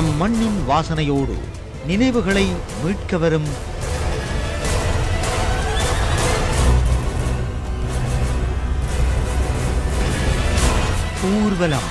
நம் மண்ணின் வாசனையோடு நினைவுகளை மீட்க வரும் ஊர்வலம்.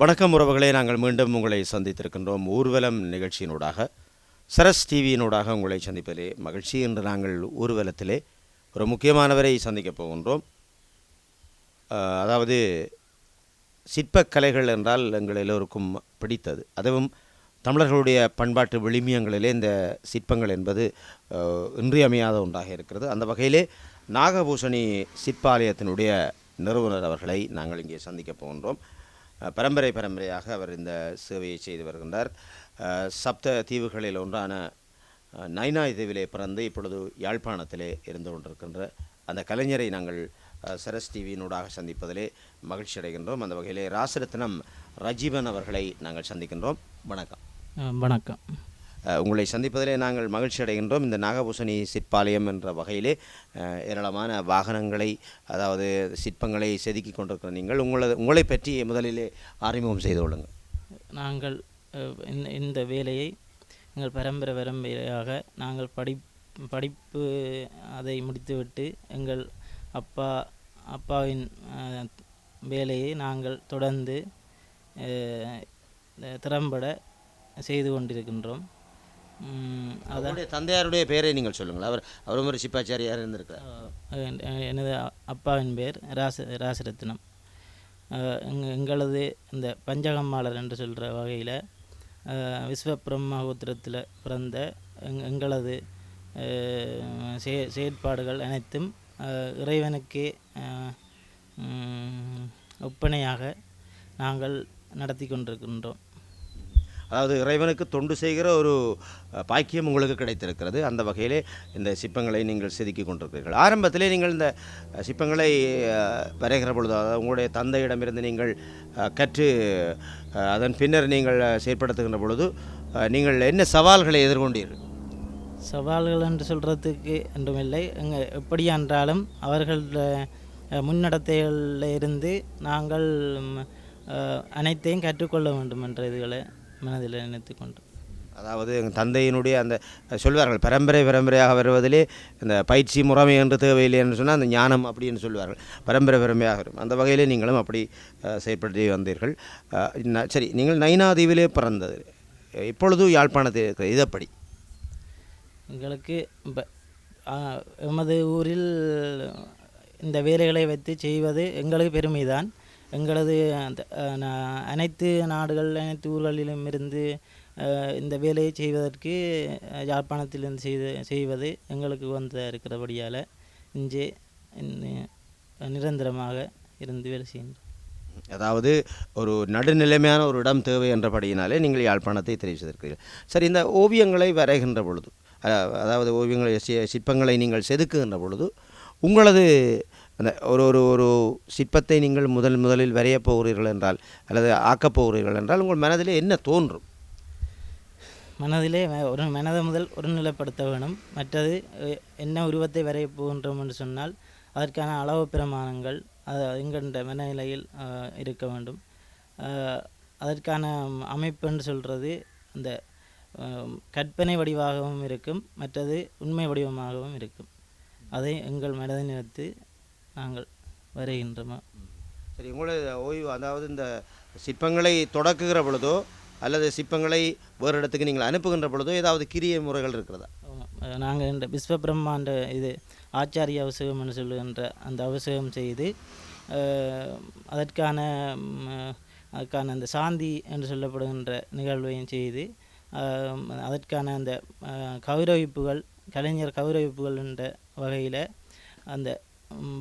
வணக்கம் உறவுகளே நாங்கள் மீண்டும் உங்களை சந்தித்திருக்கின்றோம். ஊர்வலம் நிகழ்ச்சியினூடாக சரஸ் டிவியினூடாக உங்களை சந்திப்பதிலே மகிழ்ச்சி என்று நாங்கள் ஊர்வலத்திலே ஒரு முக்கியமானவரை சந்திக்கப் போகின்றோம். அதாவது சிற்பக்கலைகள் என்றால் எங்கள் எல்லோருக்கும் பிடித்தது. அதுவும் தமிழர்களுடைய பண்பாட்டு விளிமியங்களிலே இந்த சிற்பங்கள் என்பது இன்றியமையாத ஒன்றாக இருக்கிறது. அந்த வகையிலே நாகபூஷணி சிற்பாலயத்தினுடைய நிறுவனர் அவர்களை நாங்கள் இங்கே சந்திக்கப் போகின்றோம். பரம்பரை பரம்பரையாக அவர் இந்த சேவையை செய்து வருகின்றார். சப்த தீவுகளில் ஒன்றான நைனா தீவிலே பிறந்து இப்பொழுது யாழ்ப்பாணத்திலே இருந்து கொண்டிருக்கின்ற அந்த கலைஞரை நாங்கள் சரஸ் டிவியினூடாக சந்திப்பதிலே மகிழ்ச்சி அடைகின்றோம். அந்த வகையிலே ராசரத்னம் ரஜீவன் அவர்களை நாங்கள் சந்திக்கின்றோம். வணக்கம். வணக்கம். உங்களை சந்திப்பதிலே நாங்கள் மகிழ்ச்சி அடைகின்றோம். இந்த நாகபூசணி சிற்பாலயம் என்ற வகையிலே ஏராளமான வாகனங்களை அதாவது சிற்பங்களை செதுக்கி கொண்டிருக்கிற நீங்கள் உங்களது உங்களை பற்றி முதலிலே அறிமுகம் செய்து கொள்ளுங்கள். நாங்கள் இந்த இந்த வேலையை எங்கள் பரம்பரை பரம்பரையாக நாங்கள் படி படிப்பு அதை முடித்துவிட்டு எங்கள் அப்பா அப்பாவின் வேலையை நாங்கள் தொடர்ந்து திறம்பட செய்து கொண்டிருக்கின்றோம். உம், அதான். அவருடைய தந்தையாருடைய பெயரை நீங்கள் சொல்லுங்கள். அவர் அவரும் ஒரு சிப்பாச்சாரியார் இருந்திருக்கிறார். எ- எனது அப்பாவின் பேர் ராச ராசரத்னம். எங்களது இந்த பஞ்சகம்மாளர் என்று சொல்கிற வகையில் விஸ்வ பிரம்மகோத்திரத்தில் பிறந்த எங் எங்களது செய செயற்பாடுகள் அனைத்தும் இறைவனுக்கே ஒப்பனையாக நாங்கள் நடத்தி கொண்டிருக்கின்றோம். அதாவது இறைவனுக்கு தொண்டு செய்கிற ஒரு பாக்கியம் உங்களுக்கு கிடைத்திருக்கிறது. அந்த வகையிலே இந்த சிற்பங்களை நீங்கள் செதுக்கி கொண்டிருக்கிறீர்கள் ஆரம்பத்திலே நீங்கள் இந்த சிற்பங்களை வரைகிற பொழுது அதாவது உங்களுடைய தந்தையிடமிருந்து நீங்கள் கற்று அதன் பின்னர் நீங்கள் செயற்படுத்துகின்ற பொழுது நீங்கள் என்ன சவால்களை எதிர்கொண்டீர்கள்? சவால்கள் என்று சொல்கிறதுக்கு என்றுமில்லை எங்கள் எப்படி என்றாலும் அவர்கள் முன்னடத்தைகளில் இருந்து நாங்கள் அனைத்தையும் கற்றுக்கொள்ள வேண்டும் என்ற இதுகளை. மனதில் நினைத்து கொண்டு. அதாவது எங்கள் தந்தையினுடைய அந்த சொல்வார்கள் பரம்பரை பரம்பரையாக வருவதிலே இந்த பயிற்சி முறைமை என்று தேவையில்லை என்று சொன்னால் அந்த ஞானம் அப்படின்னு சொல்வார்கள். பரம்பரை பரம்பரையாக வரும். அந்த வகையிலே நீங்களும் அப்படி செயற்படுத்தி வந்தீர்கள். சரி நீங்கள் நைனாதீவிலே பிறந்தது. இப்பொழுது யாழ்ப்பாணத்தில் இருக்கிறது. இது எப்படி? எங்களுக்கு இப்போ எமது ஊரில் இந்த வேலைகளை வைத்து செய்வது எங்களுக்கு பெருமைதான். எங்களது அந்த, அனைத்து நாடுகள் அனைத்து ஊர்களிலும் இருந்து இந்த வேலையை செய்வதற்கு யாழ்ப்பாணத்திலிருந்து செய்து செய்வது எங்களுக்கு வந்து இருக்கிறபடியால் இங்கே நிரந்தரமாக இருந்து வேலை செய்கின்றோம். அதாவது ஒரு நடுநிலைமையான ஒரு இடம் தேவை என்றபடியினாலே நீங்கள் யாழ்ப்பாணத்தை தெரிவு செய்திருக்கிறீர்கள் சரி இந்த ஓவியங்களை வரைகின்ற பொழுது அதாவது ஓவியங்களை சிற்பங்களை நீங்கள் செதுக்குகின்ற பொழுது உங்களது அந்த ஒரு ஒரு ஒரு சிற்பத்தை நீங்கள் முதல் முதலில் வரையப் போகிறீர்கள் என்றால் அல்லது ஆக்கப் போகிறீர்கள் என்றால் உங்கள் மனதிலே என்ன தோன்றும்? மனதிலே ஒரு மனதை முதல் ஒருநிலைப்படுத்த வேணும். மற்றது என்ன உருவத்தை வரைய போகின்றோம் என்று சொன்னால் அதற்கான அளவு பிரமாணங்கள் அது என்கின்ற மனநிலையில் இருக்க வேண்டும். அதற்கான அமைப்புன்னு சொல்கிறது அந்த கற்பனை வடிவாகவும் இருக்கும். மற்றது உண்மை வடிவமாகவும் இருக்கும். அதை எங்கள் மனதை நிறுத்து நாங்கள் வரைகின்றோமா? சரி உங்களுடைய ஓய்வு அதாவது இந்த சிற்பங்களை தொடக்குகிற பொழுதோ அல்லது சிற்பங்களை வேறு இடத்துக்கு நீங்கள் அனுப்புகின்ற பொழுதோ ஏதாவது கிரிய முறைகள் இருக்கிறதா? நாங்கள் இந்த விஸ்வ பிரம்மாண்ட இது ஆச்சாரிய அவசியம்னு சொல்லுகின்ற அந்த அவசியம் செய்து அதற்கான ம், அதுக்கான அந்த சாந்தி என்று சொல்லப்படுகின்ற நிகழ்வையும் செய்து அதற்கான அந்த கௌரவிப்புகள் கலைஞர் கௌரவிப்புகள் என்ற வகையில் அந்த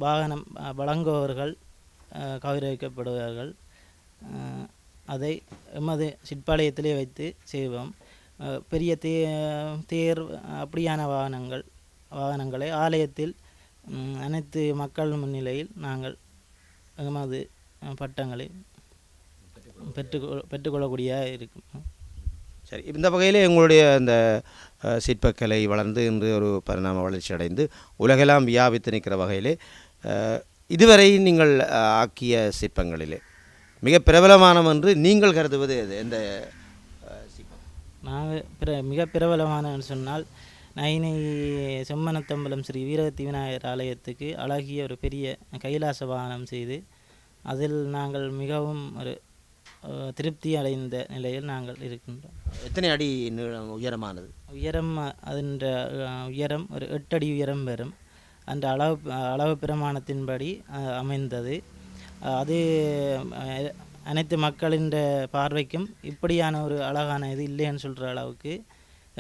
வாகனம் வழங்குபவர்கள் கௌரவிக்கப்படுவார்கள் அதை எமது சிற்பாலயத்திலே வைத்து செய்வோம். பெரிய தே தேர் அப்படியான வாகனங்கள் வாகனங்களை ஆலயத்தில் அனைத்து மக்கள் முன்னிலையில் நாங்கள் எமது பட்டங்களை பெற்றுக்கொள் பெற்றுக்கொள்ளக்கூடிய இருக்கும். சரி இந்த வகையில் எங்களுடைய இந்த சிற்பக்கலை வளர்ந்து இன்று ஒரு பரிணாம வளர்ச்சி அடைந்து உலகெல்லாம் வியாபித்து நிற்கிற வகையிலே இதுவரை நீங்கள் ஆக்கிய சிற்பங்களிலே மிக பிரபலமானம் என்று நீங்கள் கருதுவது எது? எந்த சிற்பம்? நாங்கள் பிற மிக பிரபலமான சொன்னால் நைனை செம்மனத்தம்பலம் ஸ்ரீ வீரகத்தி விநாயகர் ஆலயத்துக்கு அழகிய ஒரு பெரிய கைலாச வாகனம் செய்து அதில் நாங்கள் மிகவும் ஒரு திருப்தி அடைந்த நிலையில் நாங்கள் இருக்கின்றோம். எத்தனை அடி நீளம் உயரமானது? உயரம் அதன் உயரம் ஒரு எட்டு அடி உயரம் வரும் அந்த அளவு அளவு பிரமாணத்தின்படி அமைந்தது. அது அனைத்து மக்களின் பார்வைக்கும் இப்படியான ஒரு அழகான இது இல்லைன்னு சொல்கிற அளவுக்கு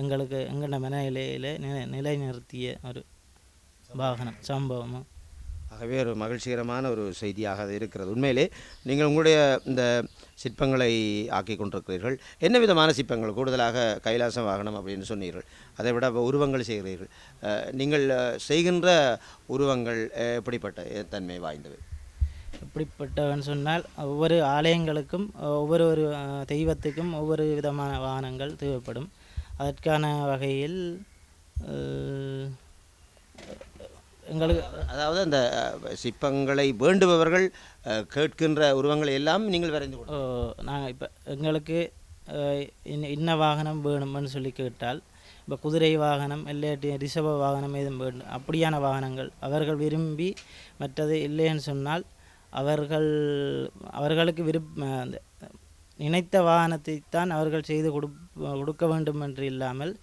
எங்களுக்கு எங்களோட மனநிலையில் நிலை நிலைநிறுத்திய ஒரு வாகனம் சம்பவமும். ஆகவே ஒரு மகிழ்ச்சிகரமான ஒரு செய்தியாக அது இருக்கிறது. உண்மையிலே நீங்கள் உங்களுடைய இந்த சிற்பங்களை ஆக்கி கொண்டிருக்கிறீர்கள். என்ன விதமான சிற்பங்கள்? கூடுதலாக கைலாச வாகனம் அப்படின்னு சொன்னீர்கள். அதை விட உருவங்கள் செய்கிறீர்கள். நீங்கள் செய்கின்ற உருவங்கள் எப்படிப்பட்ட தன்மை வாய்ந்தவை? எப்படிப்பட்டவன் சொன்னால் ஒவ்வொரு ஆலயங்களுக்கும் ஒவ்வொரு ஒரு தெய்வத்துக்கும் ஒவ்வொரு விதமான வாகனங்கள் தேவைப்படும். அதற்கான வகையில் எங்களுக்கு அதாவது அந்த சிற்பங்களை வேண்டுபவர்கள் கேட்கின்ற உருவங்களை எல்லாம் நீங்கள் வரைந்து நாங்கள் இப்போ எங்களுக்கு இன்ன வாகனம் வேணும்னு சொல்லி கேட்டால் இப்போ குதிரை வாகனம் இல்லாட்டி ரிஷப வாகனம் எதுவும் வேண்டும் அப்படியான வாகனங்கள் அவர்கள் விரும்பி மற்றது இல்லைன்னு சொன்னால் அவர்கள் அவர்களுக்கு விருப்ப நினைத்த வாகனத்தைத்தான் அவர்கள் செய்து கொடு கொடுக்க வேண்டும் என்று இல்லாமல்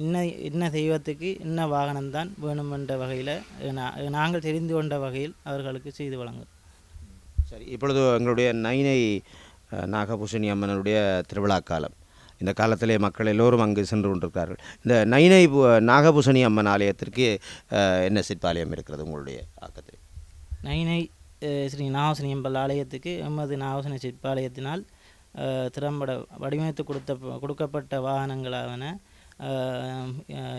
இன்ன இன்ன தெய்வத்துக்கு இன்ன வாகனம்தான் வேணும் என்ற வகையில் நாங்கள் தெரிந்து கொண்ட வகையில் அவர்களுக்கு செய்து வழங்கும். சரி இப்பொழுது எங்களுடைய நைனை அஹ், நாகபூசணி அம்மனுடைய திருவிழா காலம் இந்த காலத்திலே மக்கள் எல்லோரும் அங்கு சென்று கொண்டிருக்கிறார்கள். இந்த நைனை நாகபூசணி அம்மன் ஆலயத்திற்கு என்ன சிற்பாலயம் இருக்கிறது உங்களுடைய ஆக்கத்தில்? நைனை ஸ்ரீ நாகசனியம்பல் ஆலயத்துக்கு எமது நாகசனி சிற்பாலயத்தினால் திறம்பட வடிவமைத்து கொடுத்த கொடுக்கப்பட்ட வாகனங்களாவன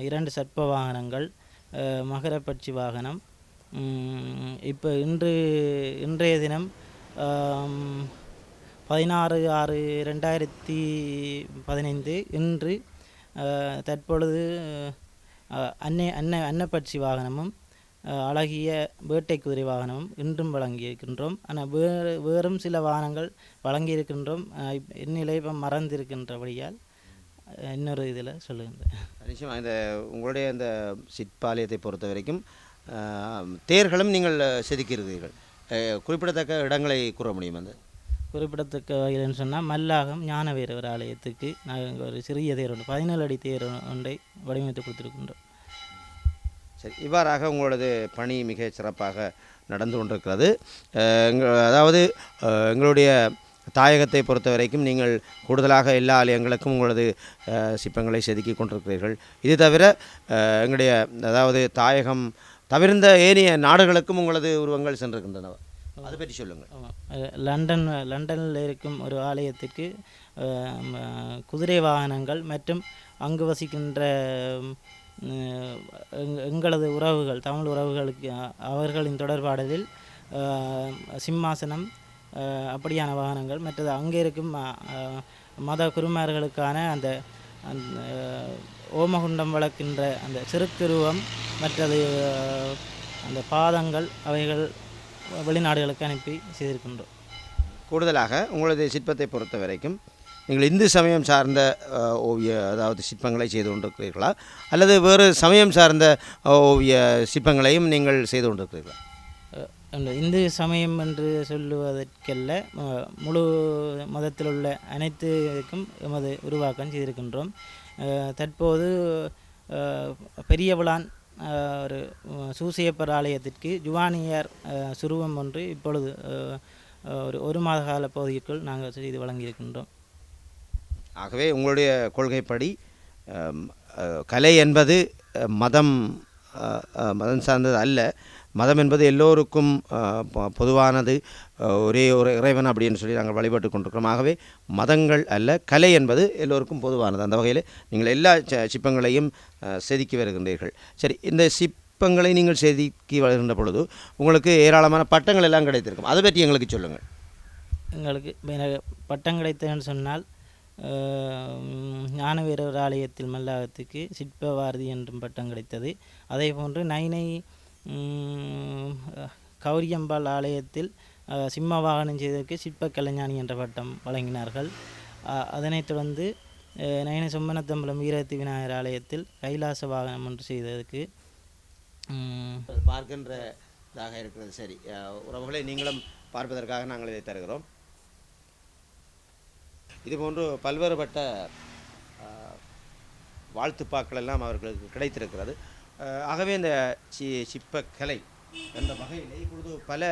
இரண்டு சர்ப்ப வாகனங்கள் மகரப்பட்சி வாகனம் இப்போ இன்று இன்றைய தினம் பதினாறு ஆறு ரெண்டாயிரத்தி பதினைந்து இன்று தற்பொழுது அன்னை அன்ன அன்னப்பட்சி வாகனமும் அழகிய வேட்டை குதிரை வாகனமும் இன்றும் வழங்கியிருக்கின்றோம். ஆனால் வேறு வேறும் சில வாகனங்கள் வழங்கியிருக்கின்றோம். இந்நிலை இப்போ மறந்திருக்கின்றபடியால் இன்னொரு இதில் சொல்லுகின்றேன். நிச்சயமாக இந்த உங்களுடைய இந்த சிற்பாலயத்தை பொறுத்த வரைக்கும் தேர்களும் நீங்கள் செதுக்கியிருக்கிறீர்கள் அஹ், குறிப்பிடத்தக்க இடங்களை கூற முடியும் அந்த? குறிப்பிடத்தக்க வகையில்னு சொன்னால் மல்லாகம் ஞானவேரவர் ஆலயத்துக்கு நாங்கள் ஒரு சிறிய தேர் ஒன்று பதினேழு அடி தேர் ஒன்றை வடிவமைத்து கொடுத்துருக்கின்றோம். சரி இவ்வாறாக உங்களது பணி மிக சிறப்பாக நடந்து கொண்டிருக்கிறது. அதாவது எங்களுடைய தாயகத்தை பொறுத்த வரைக்கும் நீங்கள் கூடுதலாக எல்லா ஆலயங்களுக்கும் உங்களது சிற்பங்களை செதுக்கி கொண்டிருக்கிறீர்கள். இது தவிர எங்களுடைய அதாவது தாயகம் தவிர்ந்த ஏனைய நாடுகளுக்கும் உங்களது உருவங்கள் சென்றிருக்கின்றன அதை பற்றி சொல்லுங்கள். லண்டன் லண்டனில் இருக்கும் ஒரு ஆலயத்துக்கு குதிரை வாகனங்கள் மற்றும் அங்கு வசிக்கின்ற எங்களது உறவுகள் தமிழ் உறவுகளுக்கு அவர்களின் தொடர்பாடலில் சிம்மாசனம் அப்படியான வாகனங்கள். மற்றது அங்கே இருக்கும் மத குருமார்களுக்கான அந்த அந்த ஓமகுண்டம் வளர்க்கின்ற அந்த சிறுத்துருவம் மற்றது அந்த பாதங்கள் அவைகள் வெளிநாடுகளுக்கு அனுப்பி செய்திருக்கின்றோம். கூடுதலாக உங்களது சிற்பத்தை பொறுத்த வரைக்கும் நீங்கள் இந்து சமயம் சார்ந்த ஓவிய அதாவது சிற்பங்களை செய்து கொண்டிருக்கிறீர்களா? அல்லது வேறு சமயம் சார்ந்த ஓவிய சிற்பங்களையும் நீங்கள் செய்து கொண்டிருக்கிறீர்களா? இந்து சமயம் என்று சொல்லுவதற்கல்ல முழு மதத்தில் உள்ள அனைத்துக்கும் எமது உருவாக்கம் செய்திருக்கின்றோம். தற்போது பெரியவளான் ஒரு சூசியப்பர் ஆலயத்திற்கு ஜுவானியார் சுருவம் ஒன்று இப்பொழுது ஒரு ஒரு மாத கால பகுதிக்குள் நாங்கள் செய்து வழங்கியிருக்கின்றோம். ஆகவே உங்களுடைய கொள்கைப்படி கலை என்பது மதம் மதம் சார்ந்தது அல்ல. மதம் என்பது எல்லோருக்கும் பொதுவானது. ஒரே ஒரு இறைவன் அப்படின்னு சொல்லி நாங்கள் வழிபட்டு கொண்டிருக்கிறோம். ஆகவே மதங்கள் அல்ல கலை என்பது எல்லோருக்கும் பொதுவானது. அந்த வகையில் நீங்கள் எல்லா சிற்பங்களையும் செதுக்கி வருகின்றீர்கள். சரி இந்த சிற்பங்களை நீங்கள் செதுக்கி வருகின்ற பொழுது உங்களுக்கு ஏராளமான பட்டங்கள் எல்லாம் கிடைத்திருக்கும். அதை பற்றி எங்களுக்கு சொல்லுங்கள். எங்களுக்கு பட்டம் கிடைத்ததுன்னு சொன்னால் ஞானவீரர் ஆலயத்தில் மல்லாகத்துக்கு சிற்பவாரதி என்றும் பட்டம் கிடைத்தது. அதே போன்று நைனை கௌரியம்பாள் ஆலயத்தில் சிம்ம வாகனம் செய்ததற்கு சிற்ப கலைஞானி என்ற பட்டம் வழங்கினார்கள். அதனைத் தொடர்ந்து நயன சொம்மனத்தம்பலம் வீரத்தி விநாயகர் ஆலயத்தில் கைலாச வாகனம் ஒன்று செய்ததற்கு பார்க்கின்றதாக இருக்கிறது. சரி உறவுகளை நீங்களும் பார்ப்பதற்காக நாங்கள் இதை தருகிறோம். இதுபோன்று பல்வேறுபட்ட வாழ்த்துப்பாக்கள் எல்லாம் அவர்களுக்கு கிடைத்திருக்கிறது. ஆகவே இந்த சி சிற்பக்கலை அந்த வகையிலே இப்பொழுது பல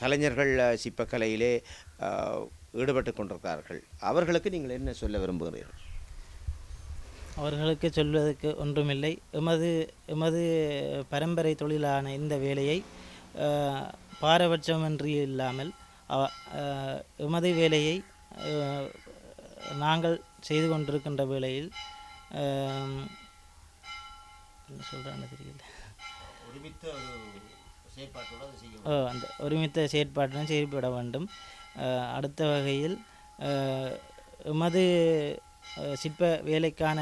கலைஞர்கள் சிற்பக்கலையிலே ஈடுபட்டு கொண்டிருக்கிறார்கள். அவர்களுக்கு நீங்கள் என்ன சொல்ல விரும்புகிறீர்கள்? அவர்களுக்கு சொல்வதற்கு ஒன்றுமில்லை. எமது எமது பரம்பரை தொழிலான இந்த வேலையை பாரபட்சமின்றி இல்லாமல் எமது வேலையை நாங்கள் செய்து கொண்டிருக்கின்ற வேளையில் என்ன சொல்கிறான்னு தெரியல அந்த ஒருமித்த செயற்பாட்டுடன் செயல்பட வேண்டும். அடுத்த வகையில் எமது சிற்ப வேலைக்கான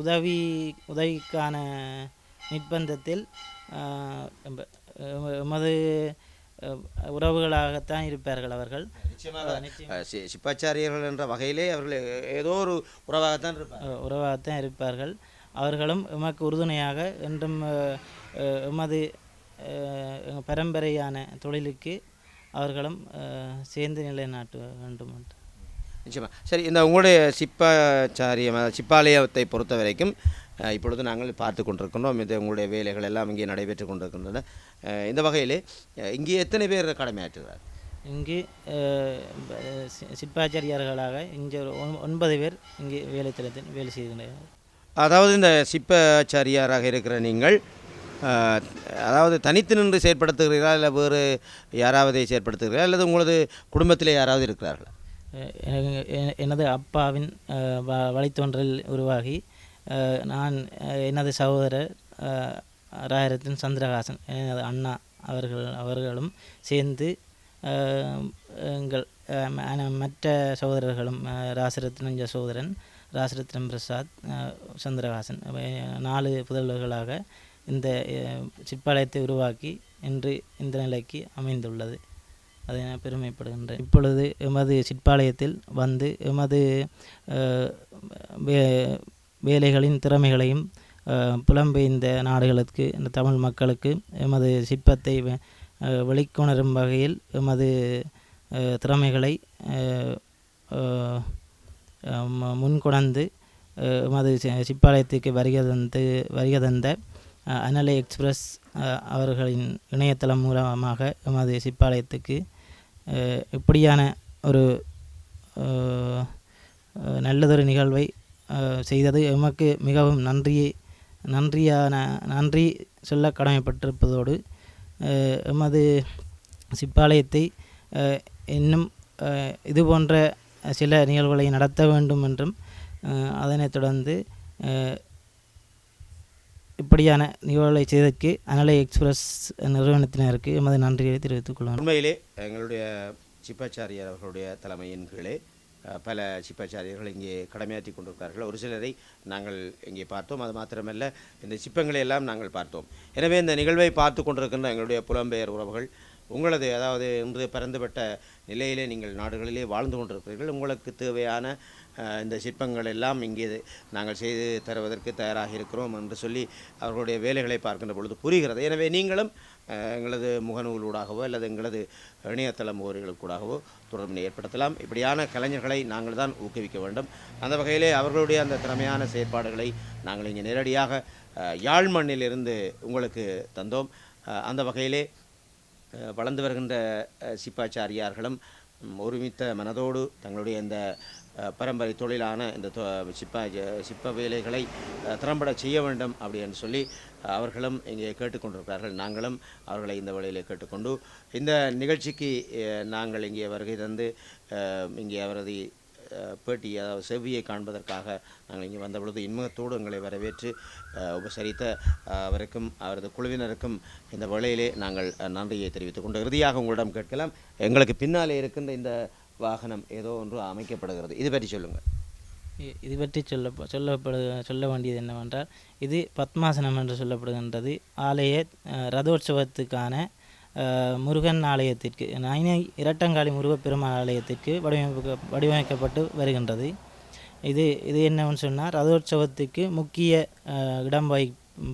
உதவி உதவிக்கான நிர்பந்தத்தில் எமது உறவுகளாகத்தான் இருப்பார்கள் அவர்கள். சிப்பாச்சாரியர்கள் என்ற வகையிலே அவர்கள் ஏதோ ஒரு உறவாகத்தான் இருப்பார் உறவாகத்தான் இருப்பார்கள். அவர்களும் எமக்கு உறுதுணையாக என்றும் எமது பரம்பரையான தொழிலுக்கு அவர்களும் சேர்ந்து நிலைநாட்ட வேண்டும் என்று நிச்சயமா. சரி இந்த உங்களுடைய சிப்பாச்சாரியம் அதாவது சிப்பாலயத்தை பொறுத்த வரைக்கும் இப்பொழுது நாங்கள் பார்த்து கொண்டிருக்கின்றோம். இது உங்களுடைய வேலைகள் எல்லாம் இங்கே நடைபெற்று கொண்டிருக்கின்றன. இந்த வகையிலே இங்கே எத்தனை பேர் கடமையாற்றுகிறார்? இங்கு சிற்பாச்சாரியார்களாக இங்கே ஒன்பது பேர் இங்கே வேலை தளத்தில் வேலை செய்கின்றனர். அதாவது இந்த சிப்பாச்சாரியாராக இருக்கிற நீங்கள் அதாவது தனித்து நின்று செயற்படுத்துகிறீர்களா இல்லை வேறு யாராவது செயற்படுத்துகிறீர்களா அல்லது உங்களது குடும்பத்தில் யாராவது இருக்கிறார்களா? எனது அப்பாவின் வ- வழித்தோன்றல் உருவாகி நான் எனது சகோதரர் ராயரத்தின் சந்திரகாசன் எனது அண்ணா அவர்கள் அவர்களும் சேர்ந்து எங்கள் மற்ற சகோதரர்களும் ராசரத்னஞ்ச ராசரத்னம் சகோதரன் ராசரத்னம் பிரசாத் சந்திரகாசன் நாலு புதல்வர்களாக இந்த சிற்பாலயத்தை உருவாக்கி இன்று இந்த நிலைக்கு அமைந்துள்ளது. அதை நான் பெருமைப்படுகின்றேன். இப்பொழுது எமது சிற்பாலயத்தில் வந்து எமது வே- வேலைகளின் திறமைகளையும் புலம்பெய்ந்த புலம்பெயர்ந்த நாடுகளுக்கு இந்த தமிழ் மக்களுக்கு எமது சிற்பத்தை வெளிக்கொணரும் வகையில் எமது திறமைகளை முன்கொணர்ந்து அஹ், எமது சி- சிற்பாலயத்துக்கு வருகை தந்து வருகை தந்த அனலை எக்ஸ்பிரஸ் அவர்களின் இணையதளம் மூலமாக எமது சிப்பாளையத்துக்கு இப்படியான ஒரு நல்லதொரு நிகழ்வை செய்தது எமக்கு மிகவும் நன்றியை நன்றியான நன்றி சொல்ல கடமைப்பட்டிருப்பதோடு எமது சிப்பாளையத்தை இன்னும் இது போன்ற சில நிகழ்வுகளை நடத்த வேண்டும் என்றும் அதனைத் தொடர்ந்து இப்படியான நிகழ்வுகளை செய்ததற்கு அனலை எக்ஸ்பிரஸ் நிறுவனத்தினருக்கு எமது நன்றியை தெரிவித்துக் கொள்வோம் உண்மையிலே எங்களுடைய சிப்பாச்சாரியார் அவர்களுடைய தலைமையின் கீழே பல சிப்பாச்சாரியர்கள் இங்கே கடமையாற்றி கொண்டிருக்கிறார்கள். ஒரு சிலரை நாங்கள் இங்கே பார்த்தோம். அது மாத்திரமல்ல இந்த சிப்பங்களை எல்லாம் நாங்கள் பார்த்தோம். எனவே இந்த நிகழ்வை பார்த்து கொண்டிருக்கின்ற எங்களுடைய புலம்பெயர் உறவுகள் உங்களது அதாவது இன்று பிறந்துபட்ட நிலையிலே நீங்கள் நாடுகளிலே வாழ்ந்து கொண்டிருக்கிறீர்கள் உங்களுக்கு தேவையான இந்த சிற்பங்கள் எல்லாம் இங்கே நாங்கள் செய்து தருவதற்கு தயாராக இருக்கிறோம் என்று சொல்லி அவர்களுடைய வேலைகளை பார்க்கின்ற பொழுது புரிகிறது. எனவே நீங்களும் எங்களது முகநூலூடாகவோ அல்லது எங்களது இணையதள முகவரிகளுக்கூடாகவோ தொடர்பினை ஏற்படுத்தலாம். இப்படியான கலைஞர்களை நாங்கள் தான் ஊக்குவிக்க வேண்டும். அந்த வகையிலே அவர்களுடைய அந்த திறமையான செயற்பாடுகளை நாங்கள் இங்கே நேரடியாக யாழ் மண்ணிலிருந்து உங்களுக்கு தந்தோம். அந்த வகையிலே வளர்ந்து வருகின்ற சிப்பாச்சாரியார்களும் ஒருமித்த மனதோடு தங்களுடைய இந்த பரம்பரை தொழிலான இந்த தொ- சிப்பா சிப்ப வேலைகளை திறம்பட செய்ய வேண்டும் அப்படின்னு சொல்லி அவர்களும் இங்கே கேட்டுக்கொண்டிருக்கிறார்கள். நாங்களும் அவர்களை இந்த வழியிலே கேட்டுக்கொண்டு இந்த நிகழ்ச்சிக்கு நாங்கள் இங்கே வருகை தந்து இங்கே அவரது பேட்டி அதாவது செவ்வியை காண்பதற்காக நாங்கள் இங்கே வந்த பொழுது இன்முகத்தோடு எங்களை வரவேற்று உபசரித்த அவருக்கும் அவரது குழுவினருக்கும் இந்த வேளையிலே நாங்கள் நன்றியை தெரிவித்துக் கொண்டு இறுதியாக உங்களிடம் கேட்கலாம். எங்களுக்கு பின்னாலே இருக்கின்ற இந்த வாகனம் ஏதோ ஒன்று அமைக்கப்படுகிறது. இது பற்றி சொல்லுங்கள். இது பற்றி சொல்ல சொல்லப்படு சொல்ல வேண்டியது என்னவென்றால் இது பத்மாசனம் என்று சொல்லப்படுகின்றது. ஆலய ரதோற்சவத்துக்கான முருகன் ஆலயத்திற்கு நைனை இரட்டங்காளி முருகப்பெருமாள் ஆலயத்திற்கு வடிவமைக்க வடிவமைக்கப்பட்டு வருகின்றது. இது இது என்னவென்னு சொன்னால் ரதோற்சவத்துக்கு முக்கிய இடம் வை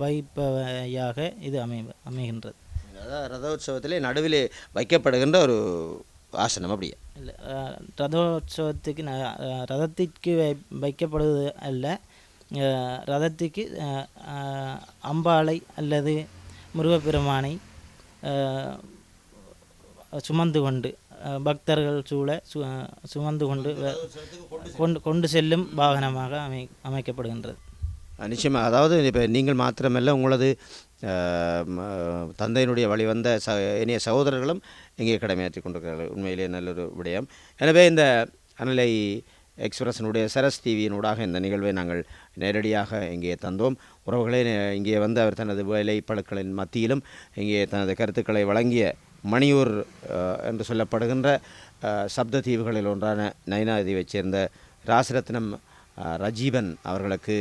வைப்பவையாக இது அமை அமைகின்றது. அதாவது ரதோற்சவத்திலே நடுவிலே வைக்கப்படுகின்ற ஒரு ஆசனம் அப்படியே. இல்ல, ரதோற்சவத்துக்கு ரதத்திற்கு வை வைக்கப்படுவது அல்ல ரதத்துக்கு அம்பாளை அல்லது முருகப்பெருமானை சுமந்து கொண்டு பக்தர்கள் சூழ சு சுமந்து கொண்டு கொண்டு கொண்டு செல்லும் வாகனமாக அமை அமைக்கப்படுகின்றது. நிச்சயமாக அதாவது இப்போ நீங்கள் மாத்திரமல்ல உங்களது தந்தையினுடைய வழிவந்த ச இனிய சகோதரர்களும் இங்கே கடமையாற்றி கொண்டிருக்கிறார்கள். உண்மையிலே நல்லொரு விடயம். எனவே இந்த அனலை எக்ஸ்பிரஸினுடைய சரஸ் டிவியினூடாக இந்த நிகழ்வை நாங்கள் நேரடியாக இங்கே தந்தோம். உறவுகளே இங்கே வந்து அவர் தனது வேலை பழுக்களின் மத்தியிலும் இங்கே தனது கருத்துக்களை வழங்கிய மணியூர் என்று சொல்லப்படுகின்ற சப்த தீவுகளில் ஒன்றான நைனாதீவைச் சேர்ந்த ராசரத்னம் ரஜீவன் அவர்களுக்கு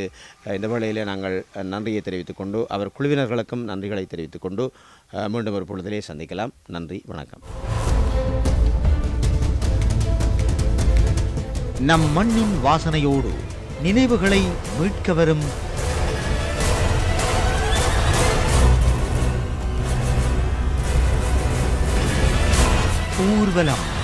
இந்த வேளையிலே நாங்கள் நன்றியை தெரிவித்துக் கொண்டு அவர் குழுவினர்களுக்கும் நன்றிகளை தெரிவித்துக் கொண்டு மீண்டும் ஒரு பொழுதிலே சந்திக்கலாம். நன்றி வணக்கம். நம் மண்ணின் வாசனையோடு நினைவுகளை மீட்க வரும் ஊர்வலம்.